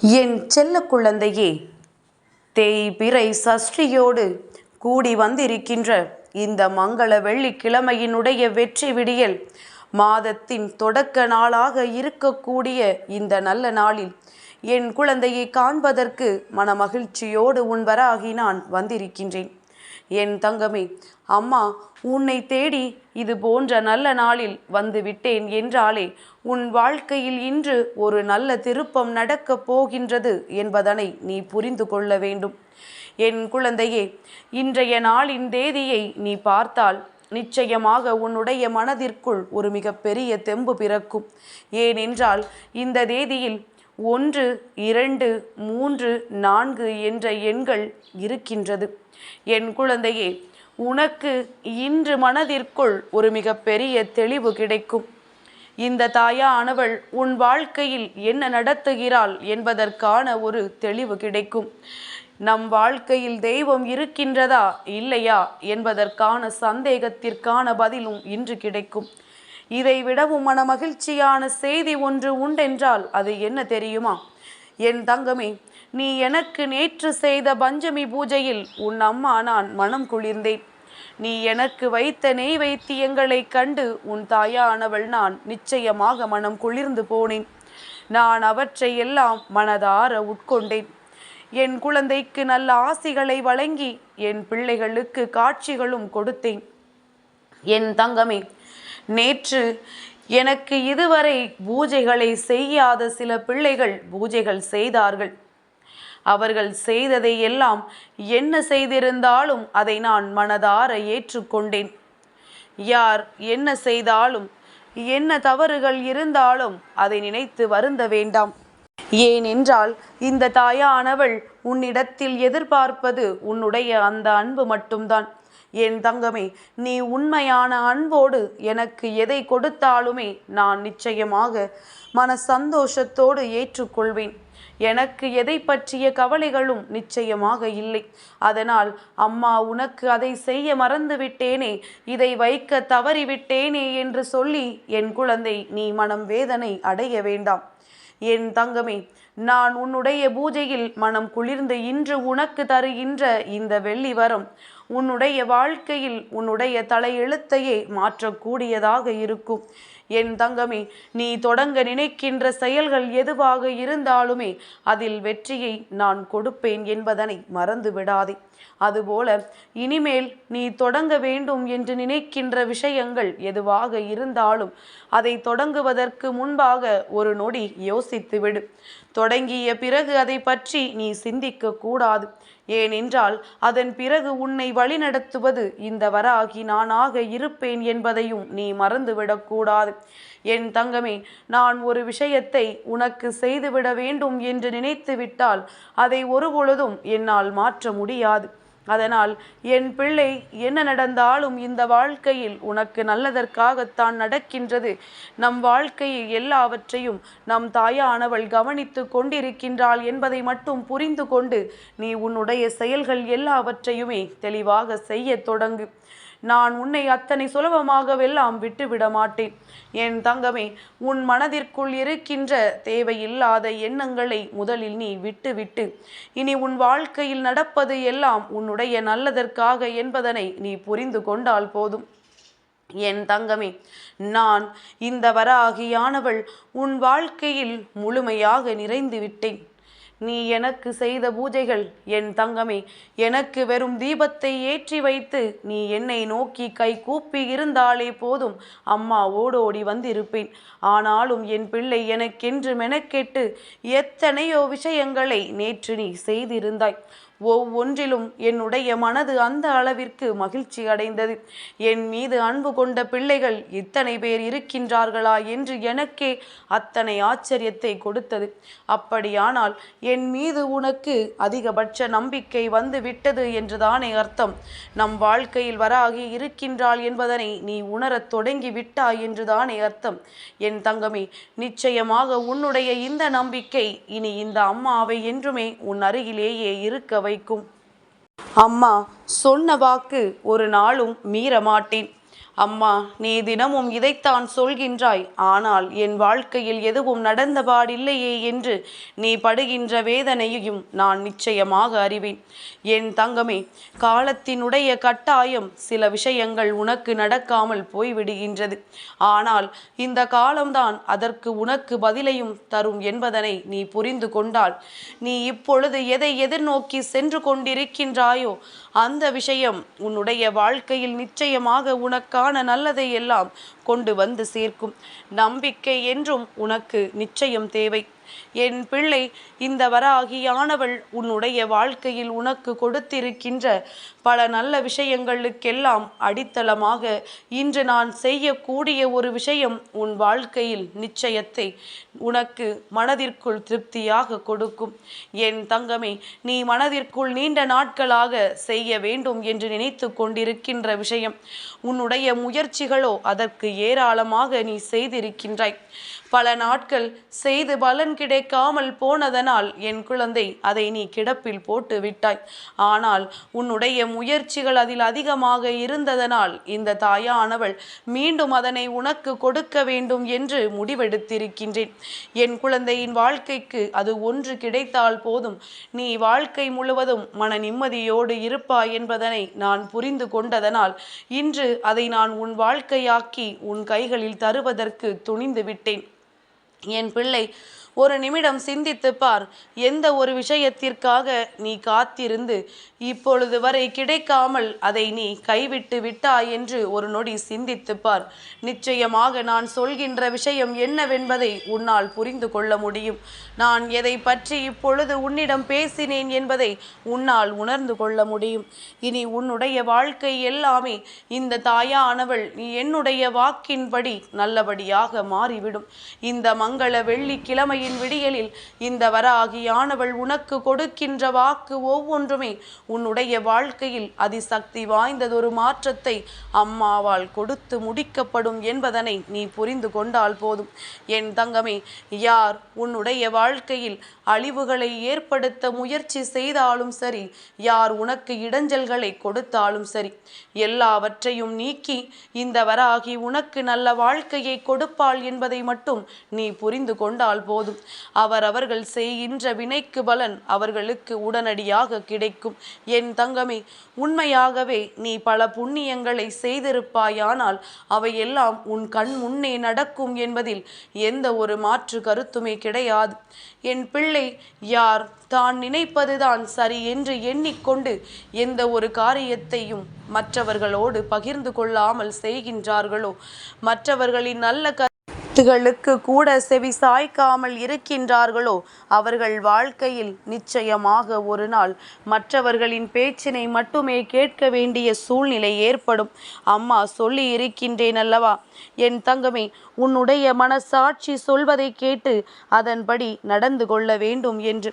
என் செல்ல குழந்தையே தேய்பிறை சஷ்டியோடு கூடி வந்திருக்கின்ற இந்த மங்கள வெள்ளிக்கிழமையினுடைய வெற்றி விடியல் மாதத்தின் தொடக்க நாளாக இருக்கக்கூடிய இந்த நல்ல நாளில் என் குழந்தையை காண்பதற்கு மனமகிழ்ச்சியோடு உன் வராகி நான் வந்திருக்கின்றேன். என் தங்கமே அம்மா உன்னை தேடி இது போன்ற நல்ல நாளில் வந்து விட்டேன் என்றாலே உன் வாழ்க்கையில் இன்று ஒரு நல்ல திருப்பம் நடக்கப் போகின்றது என்பதனை நீ புரிந்து கொள்ள வேண்டும். என் குழந்தையே இன்றைய நாளின் தேதியை நீ பார்த்தால் நிச்சயமாக உன்னுடைய மனதிற்குள் ஒரு மிகப்பெரிய தெம்பு பிறக்கும். ஏனென்றால் இந்த தேதியில் ஒன்று இரண்டு மூன்று நான்கு என்ற எண்கள் இருக்கின்றது. என் குழந்தையே உனக்கு இன்று மனதிற்குள் ஒரு மிகப்பெரிய தெளிவு கிடைக்கும். இந்த தாயானவள் உன் வாழ்க்கையில் என்ன நடத்துகிறாள் என்பதற்கான ஒரு தெளிவு கிடைக்கும். நம் வாழ்க்கையில் தெய்வம் இருக்கின்றதா இல்லையா என்பதற்கான சந்தேகத்திற்கான பதிலும் இன்று கிடைக்கும். இதை விடவும் மன மகிழ்ச்சியான செய்தி ஒன்று உண்டென்றால் அது என்ன தெரியுமா? என் தங்கமே நீ எனக்கு நேற்று செய்த பஞ்சமி பூஜையில் உன் அம்மா நான் மனம் குளிர்ந்தேன். நீ எனக்கு வைத்த நெய் வைத்தியங்களை கண்டு உன் தாயானவள் நான் நிச்சயமாக மனம் குளிர்ந்து போனேன். நான் அவற்றை எல்லாம் மனதார உட்கொண்டேன். என் குழந்தைக்கு நல்ல ஆசிகளை வழங்கி என் பிள்ளைகளுக்கு காட்சிகளும் கொடுத்தேன். என் தங்கமே நேற்று எனக்கு இதுவரை பூஜைகளை செய்யாத சில பிள்ளைகள் பூஜைகள் செய்தார்கள். அவர்கள் செய்ததை எல்லாம் என்ன செய்திருந்தாலும் அதை நான் மனதார ஏற்றுக்கொண்டேன். யார் என்ன செய்தாலும் என்ன தவறுகள் இருந்தாலும் அதை நினைத்து வருந்த வேண்டாம். ஏனென்றால் இந்த தாயானவள் உன்னிடத்தில் எதிர்பார்ப்பது உன்னுடைய அந்த அன்பு மட்டும்தான். என் தங்கமே நீ உண்மையான அன்போடு எனக்கு எதை கொடுத்தாலுமே நான் நிச்சயமாக மன சந்தோஷத்தோடு ஏற்றுக்கொள்வேன். எனக்கு எதை பற்றிய கவலைகளும் நிச்சயமாக இல்லை. அதனால் அம்மா உனக்கு அதை செய்ய மறந்துவிட்டேனே இதை வைக்க தவறிவிட்டேனே என்று சொல்லி என் குழந்தை நீ மனம் வேதனை அடைய வேண்டாம். என் தங்கமே நான் உன்னுடைய பூஜையில் மனம் குளிர்ந்து இன்று உனக்கு தருகின்ற இந்த வெள்ளி வரம் உன்னுடைய வாழ்க்கையில் உன்னுடைய தலையெழுத்தையே மாற்றக்கூடியதாக இருக்கும். என் தங்கமே நீ தொடங்க நினைக்கின்ற செயல்கள் எதுவாக இருந்தாலுமே அதில் வெற்றியை நான் கொடுப்பேன் என்பதனை மறந்து விடாதே. அதுபோல இனிமேல் நீ தொடங்க வேண்டும் என்று நினைக்கின்ற விஷயங்கள் எதுவாக இருந்தாலும் அதை தொடங்குவதற்கு முன்பாக ஒரு நொடி யோசித்துவிடு. தொடங்கிய பிறகு அதை பற்றி நீ சிந்திக்க கூடாது ஏனென்றால் அதன் பிறகு உன்னை வழிநடத்துவது இந்த வராகி நானாக இருப்பேன் என்பதையும் நீ மறந்துவிடக்கூடாது. என் தங்கமே நான் ஒரு விஷயத்தை உனக்கு செய்துவிட வேண்டும் என்று நினைத்து விட்டால் அதை ஒருபொழுதும் என்னால் மாற்ற முடியாது. அதனால் என் பிள்ளை என்ன நடந்தாலும் இந்த வாழ்க்கையில் உனக்கு நல்லதற்காகத்தான் நடக்கின்றது. நம் வாழ்க்கையில் எல்லாவற்றையும் நம் தாயானவள் கவனித்து கொண்டிருக்கின்றாள் என்பதை மட்டும் புரிந்து கொண்டு நீ உன்னுடைய செயல்கள் எல்லாவற்றையுமே தெளிவாக செய்ய தொடங்கு. நான் உன்னை அத்தனை சுலபமாகவெல்லாம் விட்டுவிட மாட்டேன் என் தங்கமே உன் மனதிற்குள் இருக்கின்ற தேவையில்லாத எண்ணங்களை முதலில் நீ விட்டுவிட்டு இனி உன் வாழ்க்கையில் நடப்பது எல்லாம் உன்னுடைய நல்லதற்காக என்பதனை நீ புரிந்து கொண்டால் போதும். என் தங்கமே நான் இந்த வராகியானவள் உன் வாழ்க்கையில் முழுமையாக நிறைந்து விட்டேன் நீ எனக்கு செய்த பூஜைகள் என் தங்கமே எனக்கு வெறும் தீபத்தை ஏற்றி வைத்து நீ என்னை நோக்கி கை கூப்பி இருந்தாலே போதும். அம்மா ஓடோடி வந்திருப்பேன். ஆனாலும் என் பிள்ளை எனக்கென்று மெனக்கெட்டு எத்தனையோ விஷயங்களை நேற்று நீ செய்திருந்தாய். ஒவ்வொன்றிலும் என்னுடைய மனது அந்த அளவிற்கு மகிழ்ச்சி அடைந்தது. என் மீது அன்பு கொண்ட பிள்ளைகள் இத்தனை பேர் இருக்கின்றார்களா என்று எனக்கே அத்தனை ஆச்சரியத்தை கொடுத்தது. அப்படியானால் என் மீது உனக்கு அதிகபட்ச நம்பிக்கை வந்து விட்டது என்றுதானே அர்த்தம். நம் வாழ்க்கையில் வராகி இருக்கின்றாள் என்பதனை நீ உணரத் தொடங்கி விட்டாய் என்றுதானே அர்த்தம். என் தங்கமே நிச்சயமாக உன்னுடைய இந்த நம்பிக்கை இனி இந்த அம்மாவை என்றுமே உன் அருகிலேயே இருக்க வைக்கும். அம்மா சொன்ன வாக்கு ஒரு நாளும் மீற மாட்டேன் அம்மா நீ தினமும் இதைத்தான் சொல்கின்றாய். ஆனால் என் வாழ்க்கையில் எதுவும் நடந்தபாடில்லையே என்று நீ படுகின்ற வேதனையையும் நான் நிச்சயமாக அறிவேன். என் தங்கமே காலத்தினுடைய கட்டாயம் சில விஷயங்கள் உனக்கு நடக்காமல் போய்விடுகின்றது. ஆனால் இந்த காலம்தான் அதற்கு உனக்கு பதிலையும் தரும் என்பதனை நீ புரிந்து கொண்டால் நீ இப்பொழுது எதை எதிர்நோக்கி சென்று கொண்டிருக்கின்றாயோ அந்த விஷயம் உன்னுடைய வாழ்க்கையில் நிச்சயமாக உனக்கான நல்லதை எல்லாம் கொண்டு வந்து சேர்க்கும். நம்பிக்கை என்றும் உனக்கு நிச்சயம் தேவை. என் பிள்ளை இந்த வராகியானவள் உன்னுடைய வாழ்க்கையில் உனக்கு கொடுத்திருக்கின்ற பல நல்ல விஷயங்களுக்கெல்லாம் அடித்தளமாக இன்று நான் செய்யக்கூடிய ஒரு விஷயம் உன் வாழ்க்கையில் நிச்சயத்தை உனக்கு மனதிற்குள் திருப்தியாக கொடுக்கும். என் தங்கமே நீ மனதிற்குள் நீண்ட நாட்களாக செய்ய வேண்டும் என்று நினைத்து கொண்டிருக்கின்ற விஷயம். உன்னுடைய முயற்சிகளோ அதற்கு ஏராளமாக நீ செய்திருக்கின்றாய். பல நாட்கள் செய்து பலன் கிடைக்காமல் போனதனால் என் குழந்தை அதை நீ கிடப்பில் போட்டு விட்டாய். ஆனால் உன்னுடைய முயற்சிகள் அதில் அதிகமாக இருந்ததனால் இந்த தாயானவள் மீண்டும் அதனை உனக்கு கொடுக்க வேண்டும் என்று முடிவெடுத்திருக்கின்றேன். என் குழந்தையின் வாழ்க்கைக்கு அது ஒன்று கிடைத்தால் போதும். நீ வாழ்க்கை முழுவதும் மன நிம்மதியோடு இருப்பாய் என்பதனை நான் புரிந்து கொண்டதனால் இன்று அதை நான் உன் வாழ்க்கையாக்கி உன் கைகளில் தருவதற்கு துணிந்து விட்டேன். என் பிள்ளை ஒரு நிமிடம் சிந்தித்து பார். எந்த ஒரு விஷயத்திற்காக நீ காத்திருந்து இப்பொழுது வரை கிடைக்காமல் அதை நீ கைவிட்டு விட்டாய் என்று ஒரு நொடி சிந்தித்து பார். நிச்சயமாக நான் சொல்கின்ற விஷயம் என்னவென்பதை உன்னால் புரிந்து கொள்ள முடியும். நான் எதை பற்றி இப்பொழுது உன்னிடம் பேசினேன் என்பதை உன்னால் உணர்ந்து கொள்ள முடியும். இனி உன்னுடைய வாழ்க்கை எல்லாமே இந்த தாயானவள் நீ என்னுடைய வாக்கின்படி நல்லபடியாக மாறிவிடும். இந்த மங்கள வெள்ளிக்கிழமையில் நாளின் விடியலில் இந்த வராகியானவள் உனக்கு கொடுக்கின்ற வாக்கு ஒவ்வொன்றுமே உன்னுடைய வாழ்க்கையில் அதிசக்தி வாய்ந்ததொரு மாற்றத்தை அம்மாவால் கொடுத்து முடிக்கப்படும் என்பதனை நீ புரிந்து கொண்டால் போதும். என் தங்கமே யார் உன்னுடைய வாழ்க்கையில் அழிவுகளை ஏற்படுத்த முயற்சி செய்தாலும் சரி யார் உனக்கு இடைஞ்சல்களை கொடுத்தாலும் சரி எல்லாவற்றையும் நீக்கி இந்த வராகி உனக்கு நல்ல வாழ்க்கையை கொடுப்பாள் என்பதை மட்டும் நீ புரிந்து கொண்டால் போதும். அவர் அவர்கள் செய்கின்ற வினைக்கு பலன் அவர்களுக்கு உடனடியாக கிடைக்கும். என் தங்கமே உண்மையாகவே நீ பல புண்ணியங்களை செய்திருப்பாயானால் அவையெல்லாம் உன் கண் முன்னே நடக்கும் என்பதில் எந்த ஒரு மாற்று கருத்துமே கிடையாது. என் பிள்ளை யார் தான் நினைப்பதுதான் சரி என்று எண்ணிக்கொண்டு எந்த ஒரு காரியத்தையும் மற்றவர்களோடு பகிர்ந்து கொள்ளாமல் செய்கின்றார்களோ? மற்றவர்களின் நல்ல கருத்துகளுக்கு கூட செவி சாய்க்காமல் இருக்கின்றார்களோ அவர்கள் வாழ்க்கையில் நிச்சயமாக ஒரு நாள் மற்றவர்களின் பேச்சினை மட்டுமே கேட்க வேண்டிய சூழ்நிலை ஏற்படும். அம்மா சொல்லி இருக்கின்றேன் அல்லவா? என் தங்கமே உன்னுடைய மனசாட்சி சொல்வதை கேட்டு அதன்படி நடந்து கொள்ள வேண்டும் என்று.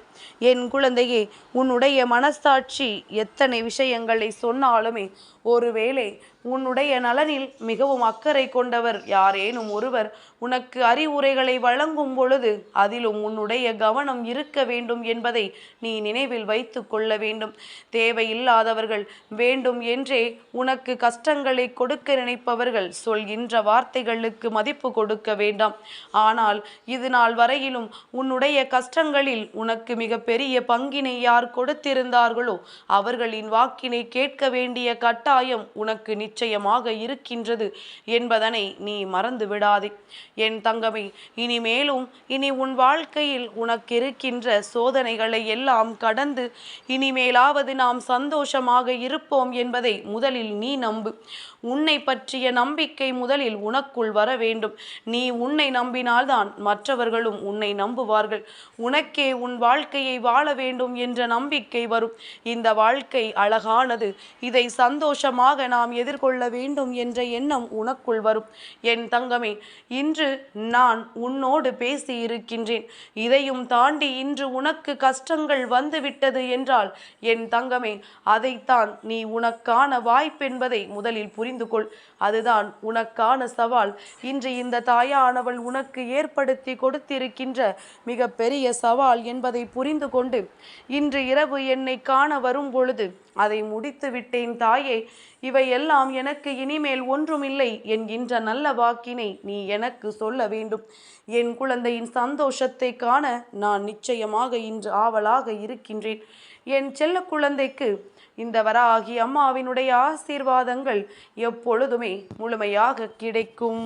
என் குழந்தையே உன்னுடைய மனசாட்சி எத்தனை விஷயங்களை சொன்னாலுமே ஒருவேளை உன்னுடைய நலனில் மிகவும் அக்கறை கொண்டவர் யாரேனும் ஒருவர் உனக்கு அறிவுரைகளை வழங்கும் பொழுது அதிலும் உன்னுடைய கவனம் இருக்க வேண்டும் என்பதை நீ நினைவில் வைத்து கொள்ள வேண்டும். தேவையில்லாதவர்கள் வேண்டும் என்றே உனக்கு கஷ்டங்களை கொடுக்க நினைப்பவர்கள் சொல்கின்ற வார்த்தைகளுக்கு மதிப்பு கொடுக்க வேண்டாம். ஆனால் இது நாள் வரையிலும் உன்னுடைய கஷ்டங்களில் உனக்கு மிக பெரிய பங்கினை யார் கொடுத்திருந்தார்களோ அவர்களின் வாக்கினை கேட்க வேண்டிய கட்டாயம் உனக்கு நிச்சயமாக இருக்கின்றது என்பதனை நீ மறந்து விடாதே என் தங்கமே இனிமேலும் இனி உன் வாழ்க்கையில் உனக்கு இருக்கின்ற சோதனைகளை எல்லாம் கடந்து இனிமேலாவது நாம் சந்தோஷமாக இருப்போம் என்பதை முதலில் நீ நம்பு. உன்னை பற்றிய நம்பிக்கை முதலில் உனக்குள் வர வேண்டும். நீ உன்னை நம்பினால்தான் மற்றவர்களும் உன்னை நம்புவார்கள். உனக்கே உன் வாழ்க்கையை வாழ வேண்டும் என்ற நம்பிக்கை வரும். இந்த வாழ்க்கை அழகானது. இதை சந்தோஷமாக நாம் எதிர்கொள்ள கொள்ள வேண்டும் என்ற எண்ணம் உனக்குள் வரும். என் தங்கமே இன்று நான் உன்னோடு பேசி இருக்கின்றேன் இதையும் தாண்டி இன்று உனக்கு கஷ்டங்கள் வந்துவிட்டது என்றால் என் தங்கமே அதைத்தான் நீ உனக்கான வாய்ப்பென்பதை முதலில் புரிந்து கொள் அதுதான் உனக்கான சவால். இன்று இந்த தாயானவள் உனக்கு ஏற்படுத்தி கொடுத்திருக்கின்ற மிக பெரிய சவால் என்பதை புரிந்து கொண்டு இன்று இரவு என்னை காண வரும் பொழுது அதை முடித்து விட்டேன் தாயே. இவையெல்லாம் எனக்கு இனிமேல் ஒன்றுமில்லை என்கின்ற நல்ல வாக்கினை நீ எனக்கு சொல்ல வேண்டும். என் குழந்தையின் சந்தோஷத்தை காண நான் நிச்சயமாக இன்று ஆவலாக இருக்கின்றேன். என் செல்ல குழந்தைக்கு இந்த வராகி அம்மாவினுடைய ஆசீர்வாதங்கள் எப்பொழுதுமே முழுமையாக கிடைக்கும்.